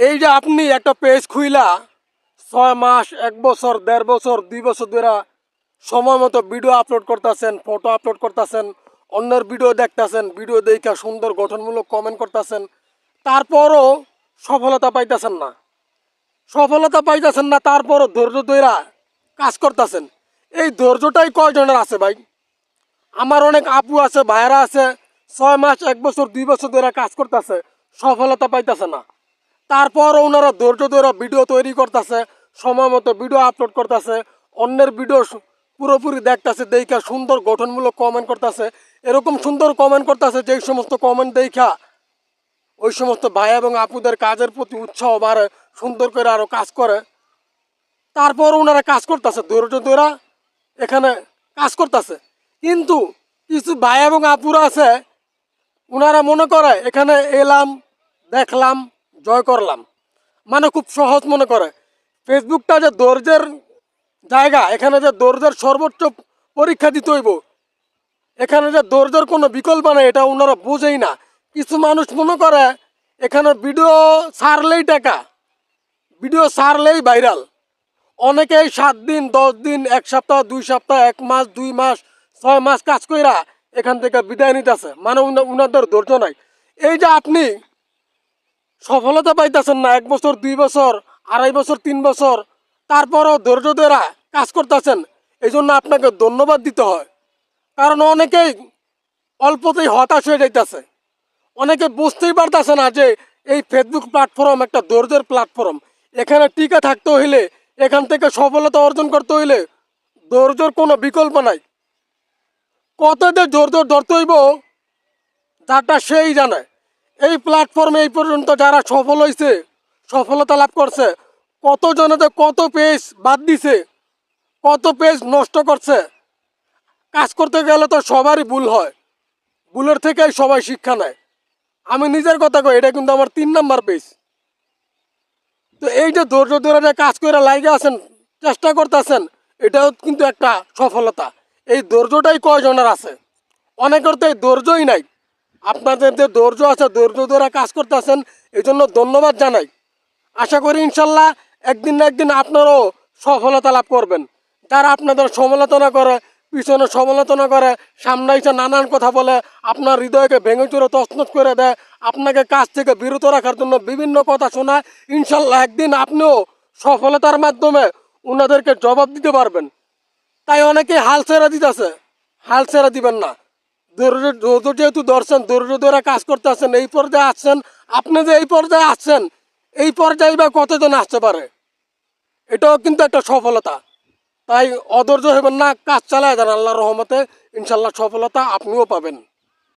এই যে আপনি একটা পেজ খুইলা, ছয় মাস, এক বছর, দেড় বছর, দুই বছর ধরে সময় মতো ভিডিও আপলোড করতেছেন ফটো আপলোড করতেছেন, অন্যের ভিডিও দেখতেছেন ভিডিও দেখে সুন্দর গঠনমূলক কমেন্ট করতেছেন, তারপরও সফলতা পাইতেছেন না। সফলতা পাইতেছেন না, তারপরও ধৈর্য ধৈরা কাজ করতেছেন। এই ধৈর্যটাই কয়জনের আছে ভাই? আমার অনেক আপু আছে, ভাইয়েরা আছে, ছয় মাস, এক বছর, দুই বছর ধরে কাজ করতেছে, সফলতা পাইতেছে না। তারপর ওনারা ধৈর্য ধরে ভিডিও তৈরি করতেছে, সময় মতো ভিডিও আপলোড করতেছে, অন্যের ভিডিও পুরোপুরি দেখতেছে, দেখা সুন্দর গঠনমূলক কমেন্ট করতেছে। এরকম সুন্দর কমেন্ট করতেছে যেই সমস্ত কমেন্ট দেখা ওই সমস্ত ভাই এবং আপুদের কাজের প্রতি উৎসাহ বাড়ে, সুন্দর করে আরও কাজ করে। তারপর ওনারা কাজ করতেছে, ধৈর্য ধরা এখানে কাজ করতেছে। কিন্তু কিছু ভাই এবং আপুরা আছে, ওনারা মনে করে, এখানে এলাম, দেখলাম জয় করলাম। মানে খুব সহজ মনে করে। ফেসবুকটা যে ধৈর্যের জায়গা, এখানে যে ধৈর্যের সর্বোচ্চ পরীক্ষা দিতে হইব, এখানে যে ধৈর্যের কোনো বিকল্প নেই, এটা ওনারা বোঝেই না। কিছু মানুষ মনে করে, এখানে ভিডিও ছাড়লেই টাকা, ভিডিও ছাড়লেই ভাইরাল। অনেকেই সাত দিন, দশ দিন, এক সপ্তাহ, দুই সপ্তাহ, এক মাস, দুই মাস, ছয় মাস কাজ কইরা এখান থেকে বিদায় নিতেছে। মানে উনা- উনাদের ধৈর্য নাই। এই যে আপনি সফলতা পাইতেছেন না, এক বছর, দুই বছর, আড়াই বছর, তিন বছর। তারপরও ধৈর্য ধরা কাজ করতেছেন। এই জন্য আপনাকে ধন্যবাদ দিতে হয়। কারণ অনেকেই অল্পতেই হতাশ হয়ে যাইতেছে। অনেকে বুঝতেই পারতেছে না যে এই ফেসবুক প্ল্যাটফর্ম একটা ধৈর্যের প্ল্যাটফর্ম এখানে টিকে থাকতে হইলে, এখান থেকে সফলতা অর্জন করতে হইলে ধৈর্যর কোনো বিকল্প নাই। কত যে ধৈর্য ধরতে হইব, যারটা সেই জানে। এই প্ল্যাটফর্মে এই পর্যন্ত যারা সফল হয়েছে সফলতা লাভ করছে, কত জনেতে কত পেজ বাদ দিছে, কত পেজ নষ্ট করছে। কাজ করতে গেলে তো সবারই ভুল হয়। ভুলের থেকেই সবাই শিক্ষা নেয়। আমি নিজের কথা কই, এটা কিন্তু আমার তিন নাম্বার পেজ তো এই যে ধৈর্য ধরে যে কাজ করে লাইগে আছেন, চেষ্টা করতেছেন, এটাও কিন্তু একটা সফলতা। এই ধৈর্যটাই কয়জনের আছে? অনেকের তো এই ধৈর্যই নাই। আপনাদের যে ধৈর্য আছে, ধৈর্য ধরে কাজ করতেছেন এই জন্য ধন্যবাদ জানাই। আশা করি ইনশাল্লাহ একদিন না একদিন আপনারাও সফলতা লাভ করবেন। যারা আপনাদের সমালোচনা করে, পিছনে সমালোচনা করে সামনে এসে নানান কথা বলে, আপনার হৃদয়কে ভেঙে চুরে তছনছ করে দেয়, আপনাকে কাজ থেকে বিরত রাখার জন্য বিভিন্ন কথা শোনায়, ইনশাল্লাহ একদিন আপনিও সফলতার মাধ্যমে ওনাদেরকে জবাব দিতে পারবেন। তাই অনেকে হাল ছেড়ে দিতেছে। হাল ছেড়ে দিবেন না। যেহেতু ধরছেন দরিদ্র ধরে কাজ করতে আসছেন, এই পর্যায়ে আসছেন, আপনি যে এই পর্যায়ে আসছেন, এই পর্যায়ে বা কতজন আসতে পারে? এটাও কিন্তু একটা সফলতা। তাই অধৈর্য হবেন না, কাজ চালায় যান আল্লাহ রহমতে ইনশাল্লাহ সফলতা আপনিও পাবেন।